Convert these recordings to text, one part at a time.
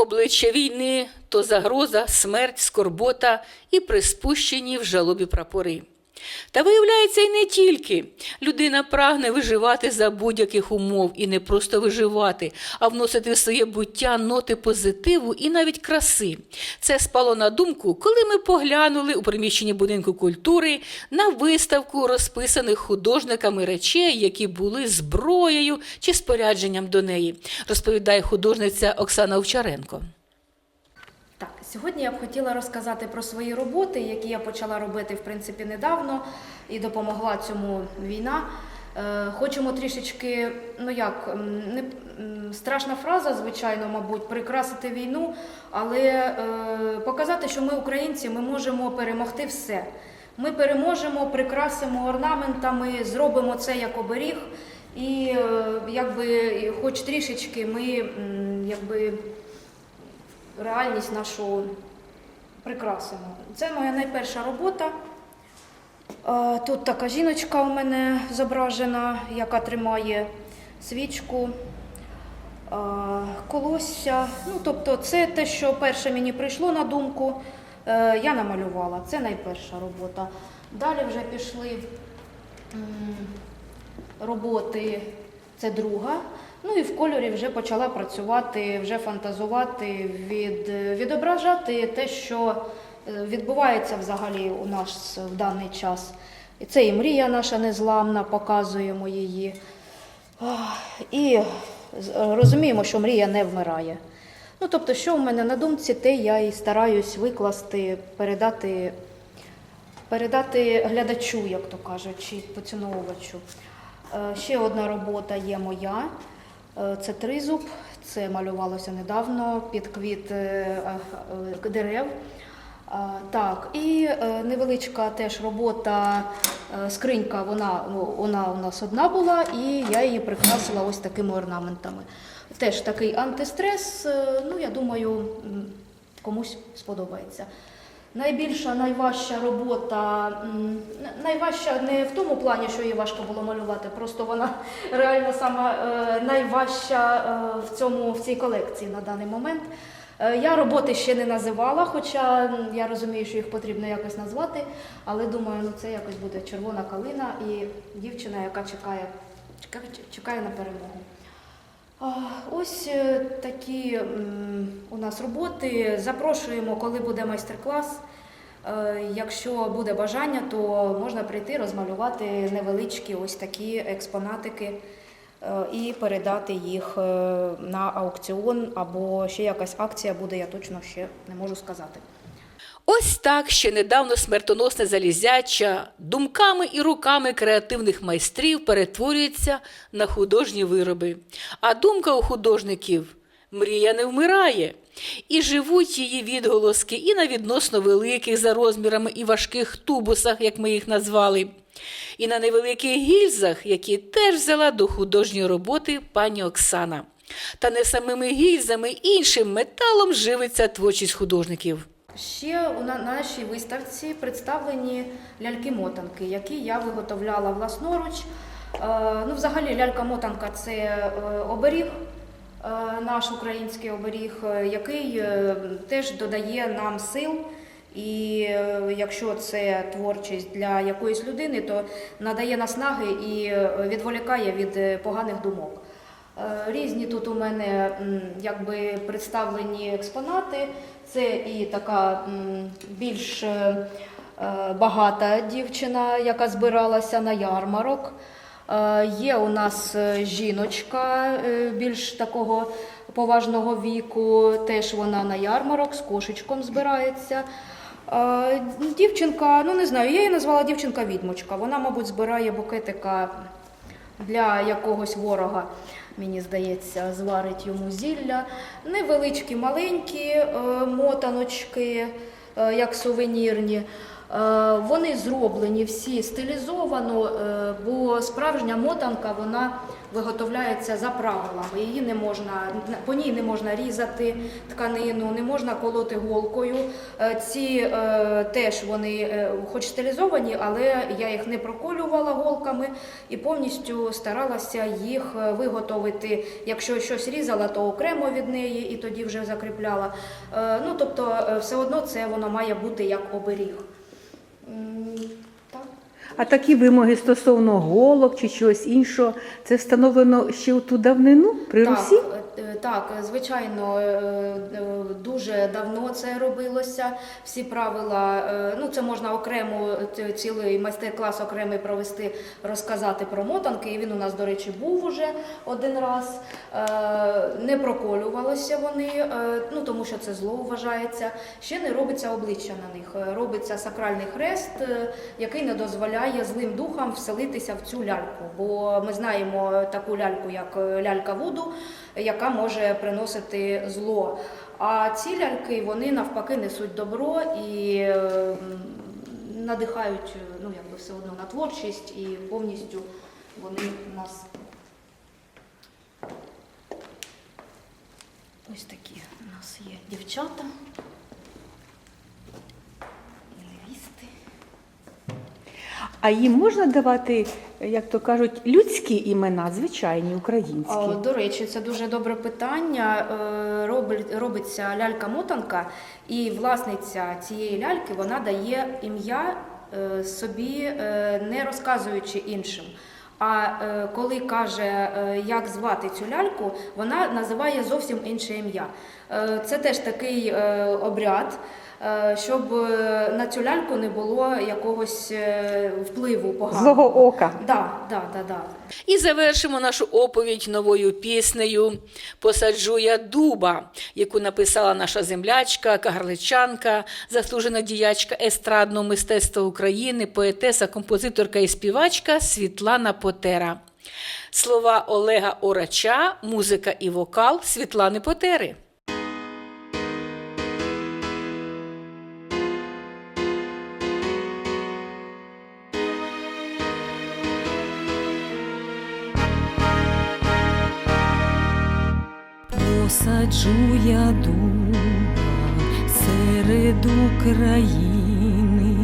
Обличчя війни то загроза, смерть, скорбота і приспущені в жалобі прапори. Та виявляється, і не тільки. Людина прагне виживати за будь-яких умов і не просто виживати, а вносити в своє буття ноти позитиву і навіть краси. Це спало на думку, коли ми поглянули у приміщенні будинку культури на виставку розписаних художниками речей, які були зброєю чи спорядженням до неї, розповідає художниця Оксана Овчаренко. Так, сьогодні я б хотіла розказати про свої роботи, які я почала робити в принципі недавно і допомогла цьому війна. Е, Хочемо трішечки, ну як, не страшна фраза, звичайно, мабуть, прикрасити війну, але е, показати, що ми українці, ми можемо перемогти все. Ми переможемо, прикрасимо орнаментами, зробимо це як оберіг, і е, якби, хоч трішечки ми якби реальність нашу прикрасимо. Це моя найперша робота. Е, Тут така жіночка у мене зображена, яка тримає свічку, е, колосся. Ну, тобто, це те, що перше мені прийшло на думку, е, я намалювала. Це найперша робота. Далі вже пішли роботи, це друга. Ну і в кольорі вже почала працювати, вже фантазувати, від, відображати те, що е, відбувається взагалі у нас в даний час. І це і мрія наша незламна, показуємо її. І розуміємо, що мрія не вмирає. Ну, тобто, що в мене на думці, те я і стараюсь викласти, передати, передати глядачу, як то кажуть, чи поціновувачу. Е, Ще одна робота є моя. Е, Це тризуб, це малювалося недавно під квіт е, е, дерев. Так, і невеличка теж робота, скринька, вона, ну, вона у нас одна була, і я її прикрасила ось такими орнаментами. Теж такий антистрес, ну я думаю, комусь сподобається. Найбільша, найважча робота, найважча не в тому плані, що її важко було малювати, просто вона реально сама е, найважча е, в, цьому, в цій колекції на даний момент. Е, Я роботи ще не називала, хоча я розумію, що їх потрібно якось назвати, але думаю, ну це якось буде червона калина і дівчина, яка чекає, чекає, чекає на перемогу. Ось е, такі у нас роботи. Запрошуємо, коли буде майстер-клас. Е, Якщо буде бажання, то можна прийти розмалювати невеличкі ось такі експонатики е, і передати їх на аукціон або ще якась акція буде, я точно ще не можу сказати. Ось так ще недавно смертоносне залізяча думками і руками креативних майстрів перетворюється на художні вироби. А думка у художників мрія не вмирає. І живуть її відголоски і на відносно великих за розмірами і важких тубусах, як ми їх назвали, і на невеликих гільзах, які теж взяла до художньої роботи пані Оксана. Та не самими гільзами, іншим металом живиться творчість художників. Ще у на нашій виставці представлені ляльки-мотанки, які я виготовляла власноруч. Е, Ну, взагалі, лялька-мотанка це е, оберіг, е, наш український оберіг, який теж додає нам сил. І якщо це творчість для якоїсь людини, то надає наснаги і відволікає від поганих думок. Е, Різні тут у мене якби представлені експонати. Це і така більш е, е, багата дівчина, яка збиралася на ярмарок. Є у нас жіночка більш такого поважного віку, теж вона на ярмарок з кошечком збирається. Дівчинка, ну не знаю, я її назвала дівчинка-відмочка. Вона, мабуть, збирає букетика для якогось ворога, мені здається, зварить йому зілля. Невеличкі, маленькі е, мотаночки, е, як сувенірні. Е, Вони зроблені всі стилізовано, бо справжня мотанка вона виготовляється за правилами. Її не можна по ній не можна різати тканину, не можна колоти голкою. Е, Ці е, теж вони, е, хоч стилізовані, але я їх не проколювала голками і повністю старалася їх е, виготовити. Якщо щось різала, то окремо від неї і тоді вже закріпляла. Е, Ну тобто, все одно це воно має бути як оберіг. А такі вимоги стосовно голок чи чогось іншого, це встановлено ще у ту давнину при Русі? Так, е, так, звичайно, е, е, дуже давно це робилося. Всі правила, е, ну це можна окремо цілий майстер-клас окремий провести, розказати про мотанки. І він у нас, до речі, був уже один раз. Е, Не проколювалося вони, е, ну тому що це зло вважається. Ще не робиться обличчя на них. Е, Робиться сакральний хрест, е, який не дозволяє злим духам вселитися в цю ляльку. Бо ми знаємо таку ляльку, як е, лялька Вуду, яка може приносити зло. А ці ляльки вони навпаки несуть добро і е, надихають е, ну, якби все одно на творчість і повністю вони нас ось такі у нас є дівчата. і Невісти. А їм можна давати, як то кажуть, людські імена, звичайні, українські. О, До речі, це дуже добре питання. Е, робить- Робиться лялька-мотанка, і власниця цієї ляльки вона дає ім'я е, собі, е, не розказуючи іншим. А е, коли каже, е, як звати цю ляльку, вона називає зовсім інше ім'я. Е, Це теж такий обряд, щоб на цю ляльку не було якогось впливу поганого. Злого ока. Да, да, да, да. І завершимо нашу оповідь новою піснею Посаджу я дуба, яку написала наша землячка, кагарличанка, заслужена діячка естрадного мистецтва України, поетеса, композиторка і співачка Світлана Потера. Слова Олега Орача, музика і вокал Світлани Потери. Посаджу я дуба серед України,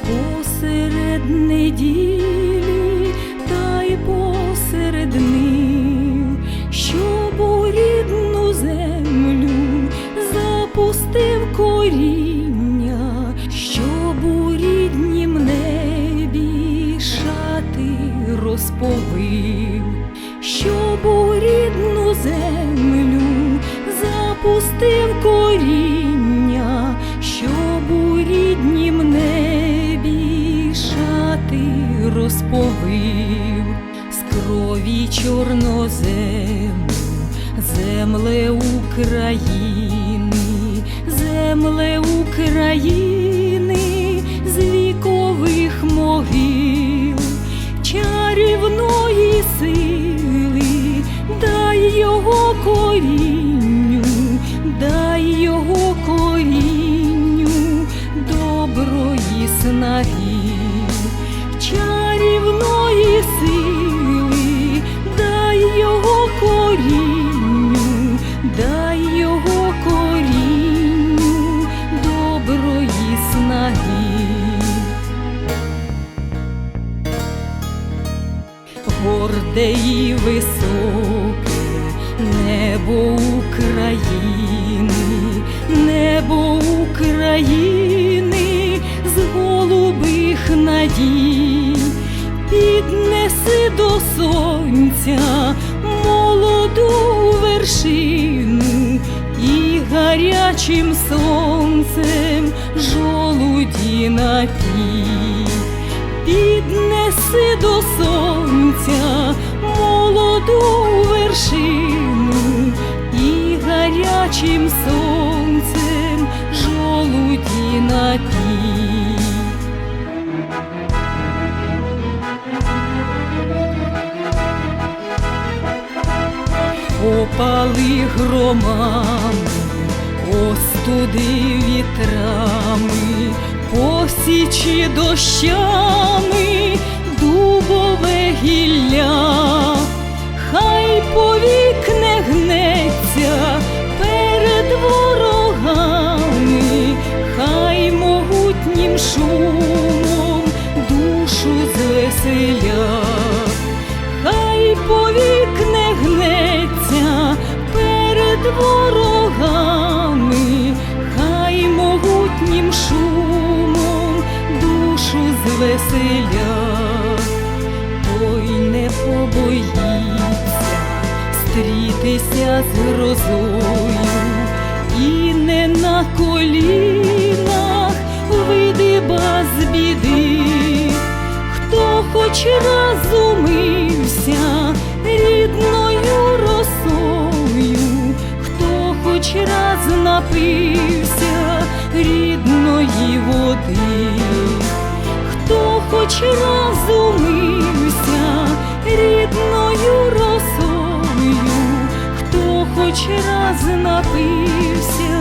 посеред неділі та й посеред нив, щоб у рідну землю запустив коріння, щоб у ріднім небі шати розповив, щоб у рідну землю запустив коріння, щоб у ріднім небі шати розповив, з крові чорнозему, земле України, земле України, з вікових могил, чарівної сили, дай його корінню, горде і високе небо України, небо України з голубих надій, піднеси до сонця молоду вершину і гарячим сонцем жолуді напій. Піднеси до сонця гарячим сонцем жолуді напій. Опали громами, остуди вітрами, посічі дощами дубове гілля, звеселя, той не побоїться стрітися з грозою. І не на колінах видиба з біди, хто хоч раз умився рідною росою, хто хоч раз напився рідної води, хоч розумився рідною росою, хто хоч раз напився